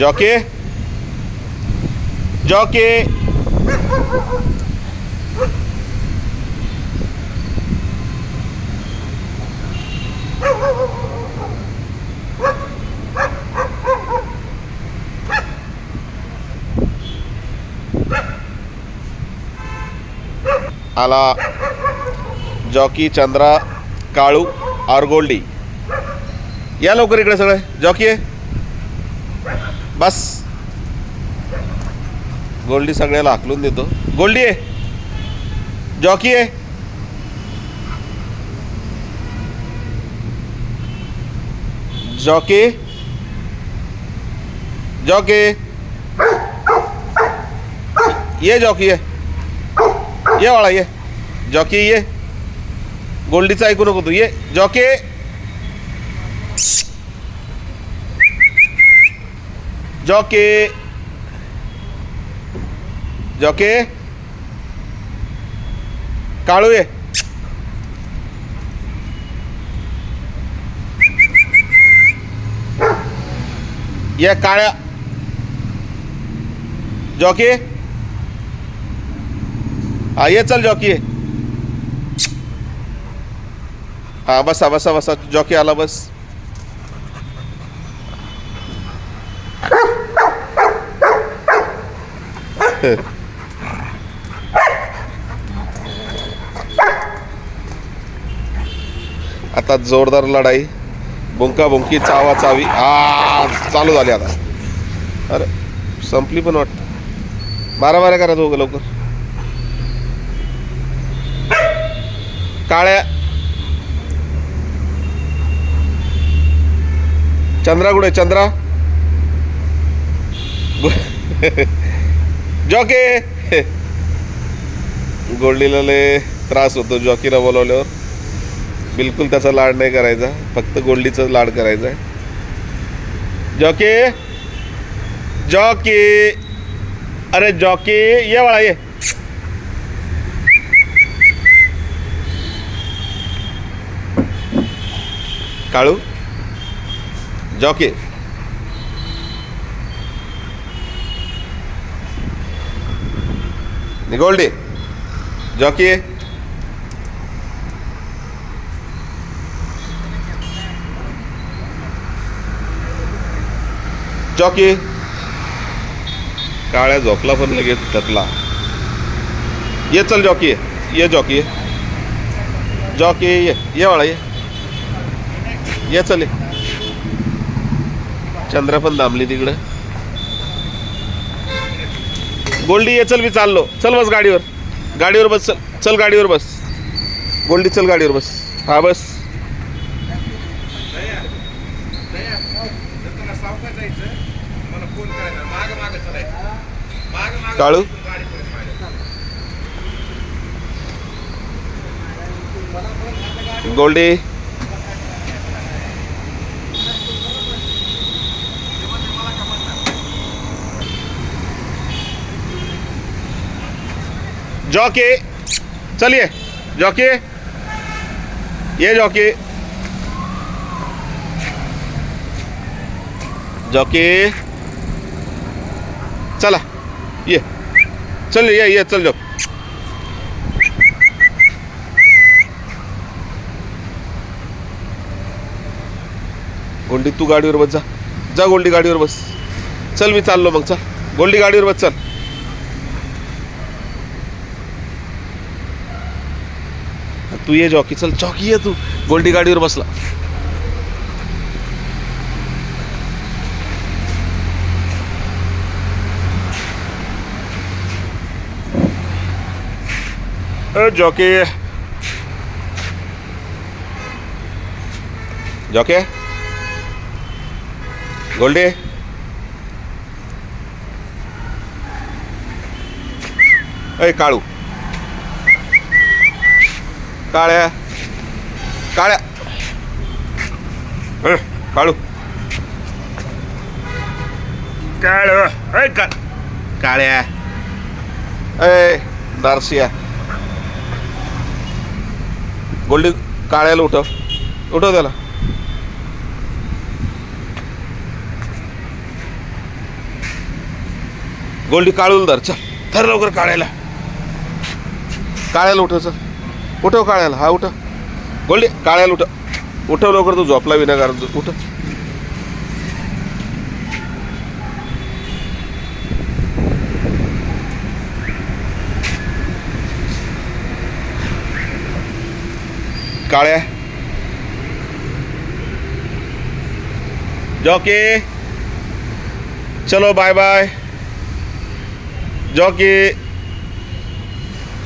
Jockey. Jockey. आला Jockey Chandra Kalu आरगोल्डी. या लवकर इकडे सगळे. जॉकी आहे बस. गोल्डी सगळ्याला हाकलून देतो. गोल्डी आहे जॉकी आहे जॉकी. जॉकी. ये जॉकी ये. ये वाळा ये. जॉकी ये. गोल्डीचं ऐकू नको तू. ये. जॉकी जॉके जॉके काळू ये या काळ्या जॉकी हा ये चल जॉकी हा बसा बसा बसा जॉकी आला बस आता जोरदार लढाई. बुंका बुंकी चावा चावी आ चालू झाली आता. अरे संपली पण वाटतं. बारा बारा करा दोघं लवकर. काळ्या. चंद्रा कुठे चंद्रा. जॉके! गोल्डीला लय त्रास होतो जॉकीला बोलवल्यावर. बिलकुल त्याचा लाड नाही करायचा फक्त गोल्डीचा लाड करायचा जॉके जॉकी! जॉकी! अरे जॉकी ये बाळा ये. Kalu? Jockey! Goldie Jockey Jockey काळ्या झोपला पण लगेच त्यातला. ये चल जॉकी. ये जॉकी. ये जॉकी ये ये वाळा ये. ये चल. चंद्रा पण दामली तिकडं. गोल्डी ये चल मी चाललो. चल बस गाडीवर. गाडीवर बस चल चल गाडीवर बस. गोल्डी चल गाडीवर बस. हा बस. काळू. गोल्डी. जॉके चलिए जॉके ये जॉके जॉके चला ये चल ये ये चल जाओ। गोंडी तू गाडीवर बस जा जा गोल्डी गाडीवर बस चल मी चाललो मग चल गोल्डी गाडीवर बस चल। तू ये जॉकी चल जॉकी ये तू. गोल्डी गाडीवर बसला. जॉकी. जॉके. गोल्डी. अय काळू. काळ्या. काळ्या. काळू. काळ. का काळ्या. अय दारसिया. गोल्डी काळ्याला उठव. उठव त्याला. गोल्डी काळूल धर चल. धर लवकर काळ्याला. काळ्याला उठव चल. उठव हो काळ्याला. हा उठ. गोल्डी काळ्याला उठ. उठव हो लवकर तू झोपला विनाकार उठ. काळ्या. जॉके. चलो बाय बाय जॉकी.